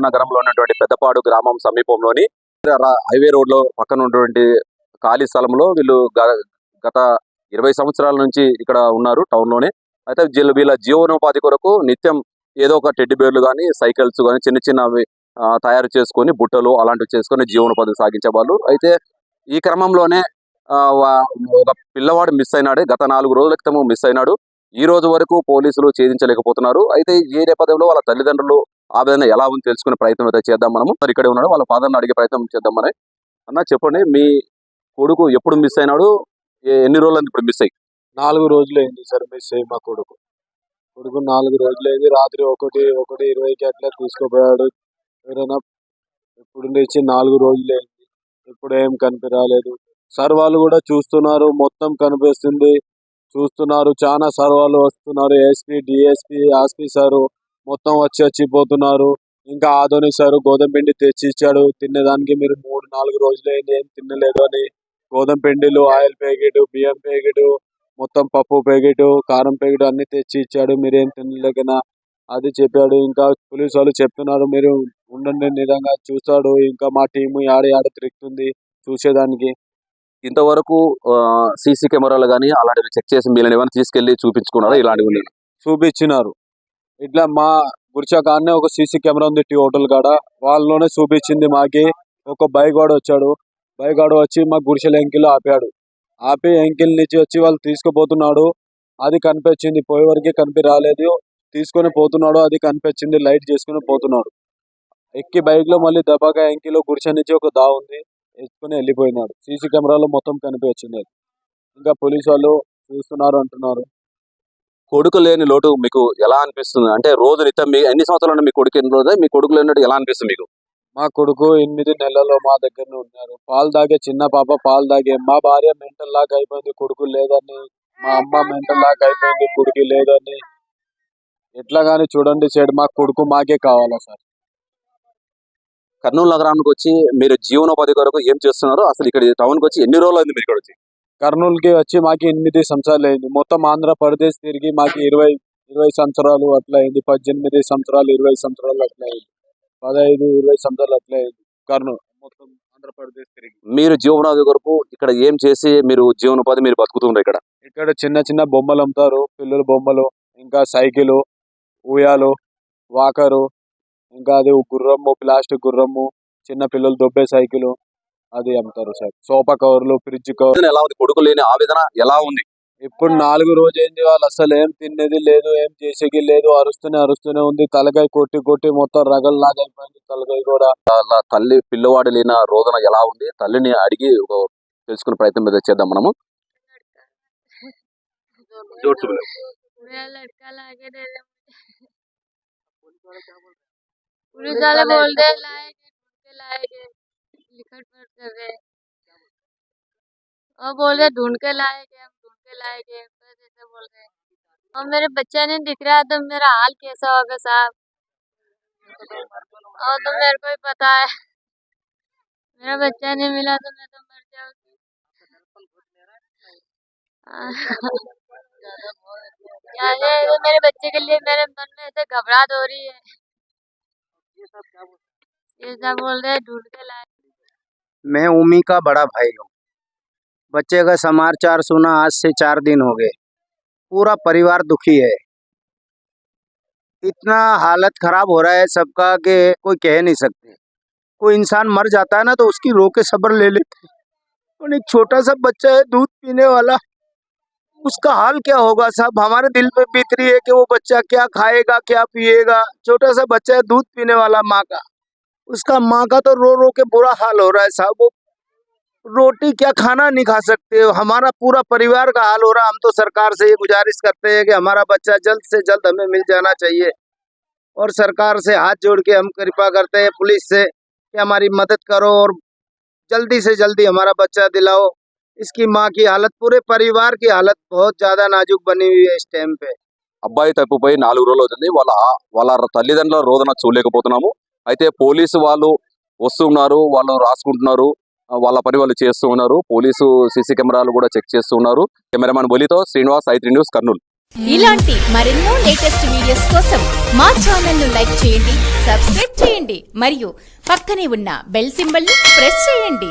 గుంటూరు నగరంలో ఉన్నటువంటి పెద్దపాడు గ్రామం సమీపంలోని హైవే రోడ్లో పక్కన ఉన్నటువంటి ఖాళీ స్థలంలో వీళ్ళు గత ఇరవై సంవత్సరాల నుంచి ఇక్కడ ఉన్నారు టౌన్లోనే అయితే వీళ్ళ వీళ్ళ జీవనోపాధి కొరకు నిత్యం ఏదో ఒక టెడ్డి బేర్లు కానీ సైకిల్స్ కానీ చిన్న చిన్నవి తయారు చేసుకొని బుట్టలు అలాంటివి చేసుకొని జీవనోపాధి సాగించే వాళ్ళు అయితే ఈ క్రమంలోనే ఆ, ఒక పిల్లవాడు మిస్ అయినాడు. గత నాలుగు రోజుల క్రితం మిస్ అయినాడు. ఈ రోజు వరకు పోలీసులు ఛేదించలేకపోతున్నారు. అయితే ఈ నేపథ్యంలో వాళ్ళ తల్లిదండ్రులు ఆవేదన ఎలా ఉంది తెలుసుకునే ప్రయత్నం అయితే చేద్దాం మనము. మరి ఇక్కడే ఉన్నాడు వాళ్ళ ఫాదర్ని అడిగే ప్రయత్నం చేద్దాం మరి. అన్న చెప్పండి మీ కొడుకు ఎప్పుడు మిస్ అయినాడు? ఏ- ఎన్ని రోజులు ఇప్పుడు మిస్ అయ్యి నాలుగు రోజులు అయింది సార్ మిస్ అయ్యి మా కొడుకు. కొడుకు నాలుగు రోజులు అయింది రాత్రి ఒకటి ఒకటి ఇరవైకి అట్లా తీసుకుపోయాడు. ఎవరైనా ఇప్పుడు నుంచి నాలుగు రోజులైంది ఇప్పుడు ఏం కనిపించలేదు సార్ వాళ్ళు కూడా చూస్తున్నారు మొత్తం కనిపిస్తుంది. చూస్తున్నారు చాలా సార్ వాళ్ళు వస్తున్నారు ఎస్పీ డిఎస్పీ ఆస్పీ సారు. మొత్తం వచ్చి వచ్చిపోతున్నారు ఇంకా ఆధోని సారు గోధుమ పిండి తెచ్చి ఇచ్చాడు తినేదానికి మీరు మూడు నాలుగు రోజులైంది ఏం తినలేదు అని. గోధుమ పిండిలు ఆయిల్ ప్యాకెట్ బియ్యం ప్యాకెట్ మొత్తం పప్పు ప్యాకెట్ కారం ప్యాకెట్ అన్ని తెచ్చి ఇచ్చాడు మీరేం తినలేకనా? అది చెప్పాడు. ఇంకా పోలీసు వాళ్ళు చెప్తున్నారు. మీరు ఉండండి నిజంగా చూస్తాడు. ఇంకా మా టీం ఆడ ఆడ తిరుగుతుంది చూసేదానికి. ఇంతవరకు సీసీ కెమెరాలు కానీ అలాంటివి చెక్ చేసి వీళ్ళని ఏమైనా తీసుకెళ్ళి చూపించుకున్నారా? ఇలాంటివి చూపించినారు. ఇట్లా మా గురిచాకాన్నే ఒక సీసీ కెమెరా ఉంది టీ హోటల్ కాడ. వాళ్ళలోనే చూపించింది మాకి. ఒక బైక్ వాడు వచ్చాడు. బైక్ వాడు వచ్చి మా గురిసెల ఎంకిల్ ఆపాడు. ఆపి ఎంకిల్ నుంచి వచ్చి వాళ్ళు తీసుకుపోతున్నాడు. అది కనిపించింది. పోయే వరకు కనిపి రాలేదు. తీసుకొని పోతున్నాడు. అది కనిపించింది. లైట్ చేసుకుని పోతున్నాడు. ఎక్కి బైక్లో మళ్ళీ దబాగా ఎంకిలో గుడిసె నుంచి ఒక దా ఉంది. ఎత్తుకొని వెళ్ళిపోయినాడు. సీసీ కెమెరాలో మొత్తం కనిపించింది. ఇంకా పోలీసు వాళ్ళు చూస్తున్నారు అంటున్నారు. కొడుకు లేని లోటు మీకు ఎలా అనిపిస్తుంది? అంటే రోజు నిత్యం మీ ఎన్ని సంవత్సరాలు మీ కొడుకు ఎన్ని రోజులు? మీ కొడుకు లేనట్టు ఎలా అనిపిస్తుంది మీకు? మా కొడుకు ఎనిమిది నెలలు మా దగ్గరనే ఉన్నారు. పాలు తాగే చిన్న పాప పాలు తాగే మా భార్య మెంటల్ లాగా అయిపోయింది కొడుకు లేదని. మా అమ్మ మెంటల్ లాగా అయిపోయింది కొడుకు లేదని. ఎట్లా గానీ చూడండి సైడ్ మా కొడుకు మాకే కావాలా సార్? కర్నూలు నగరానికి వచ్చి మీరు జీవనోపాధి కొరకు ఏం చేస్తున్నారు అసలు ఇక్కడ టౌన్కి వచ్చి ఎన్ని రోజులు అయింది మీరు ఇక్కడ వచ్చి? కర్నూలుకి వచ్చి మాకు ఎనిమిది సంవత్సరాలు అయింది. మొత్తం ఆంధ్రప్రదేశ్ తిరిగి మాకు ఇరవై ఇరవై సంవత్సరాలు అట్లా అయింది. పద్దెనిమిది సంవత్సరాలు ఇరవై సంవత్సరాలు అట్లా అయింది. పదహైదు ఇరవై సంవత్సరాలు అట్లా అయింది. కర్నూలు మొత్తం ఆంధ్రప్రదేశ్ తిరిగి. మీరు జీవనోపాధి కొరకు ఇక్కడ ఏం చేసి మీరు జీవనోపాధి మీరు బతుకుతున్నారు ఇక్కడ? ఇక్కడ చిన్న చిన్న బొమ్మలు అమ్ముతారు. పిల్లల బొమ్మలు ఇంకా సైకిల్ ఉయ్యాలు వాకరు ఇంకా అది గుర్రము ప్లాస్టిక్ గుర్రము చిన్న పిల్లలు దొబ్బే సైకిల్ అది అమ్ముతారు సార్. సోఫా కవర్లు ఫ్రిడ్జ్ కవర్. ఎలా ఉంది? కొడుకు లేని ఆవేదన ఎలా ఉంది? ఇప్పుడు నాలుగు రోజు ఏంది వాళ్ళు అసలు ఏం తినేది లేదు ఏం చేసేది లేదు అరుస్తూనే అరుస్తూనే ఉంది. తలకాయ కొట్టి కొట్టి మొత్తం రగల్లాగా అయిపోయింది తలకాయ కూడా. వాళ్ళ తల్లి పిల్లవాడు లేని రోజున ఎలా ఉంది? తల్లిని అడిగి ఒక తెలుసుకునే ప్రయత్నం మీద చేద్దాం మనము. जोर लिखट कर रहे और बोल रहे ढूंढ के लाएँगे हम ढूंढ के लाएँगे बस ऐसे बोल रहे और मेरे बच्चा नहीं दिख रहा तो मेरा हाल कैसा होगा साहब? और तो मेरे को ही पता है। मेरा बच्चा नहीं मिला तो मैं तो मर जाऊँगी। क्या है, ये मेरे बच्चे के लिए मेरे मन में ऐसे घबराहट हो रही है। ये सब बोल रहे ढूंढ के लाए मैं उमी का बड़ा भाई हूँ। बच्चे का समाचार सुना आज से चार दिन हो गए। पूरा परिवार दुखी है। इतना हालत खराब हो रहा है सबका कि कोई कह नहीं सकते। कोई इंसान मर जाता है ना तो उसकी रो के सब्र ले लेते। और एक छोटा सा बच्चा है, दूध पीने वाला। उसका हाल क्या होगा साहब? हमारे दिल पे बीत रही है कि वो बच्चा क्या खाएगा, क्या पिएगा? छोटा सा बच्चा है, दूध पीने वाला माँ का। उसका माँ का तो रो रो के बुरा हाल हो रहा है साहब वो रोटी क्या खाना नहीं खा सकते हमारा पूरा परिवार का हाल हो रहा है हम तो सरकार से ये गुजारिश करते हैं कि हमारा बच्चा जल्द से जल्द हमें मिल जाना चाहिए और सरकार से हाथ जोड़ के हम कृपा करते हैं पुलिस से कि हमारी मदद करो और जल्दी से जल्दी हमारा बच्चा दिलाओ इसकी माँ की हालत पूरे परिवार की हालत बहुत ज़्यादा नाजुक बनी हुई है इस टाइम पे అబ్బాయి తప్పిపోయి నాలుగు రోజులు అవుతుంది వాళ్ళ వాళ్ళ తల్లిదండ్రుల రోదన చూడలేకపోతున్నాము అయితే పోలీసు వాళ్ళు వస్తున్నారు వాళ్ళు రాసుకుంటున్నారు వాళ్ళ పని వాళ్ళు చేస్తూ ఉన్నారు. పోలీసు సీసీ కెమెరాలు కూడా చెక్ చేస్తూ ఉన్నారు. కెమెరామెన్ బొలితో శ్రీనివాస్ ఐత్రి న్యూస్ కర్నూలు. ఇలాంటి మరెన్నో లేటెస్ట్ వీడియోస్ కోసం మా ఛానల్ను లైక్ చేయండి సబ్స్క్రైబ్ చేయండి మరియు పక్కనే ఉన్న బెల్ సింబల్ ప్రెస్ చేయండి.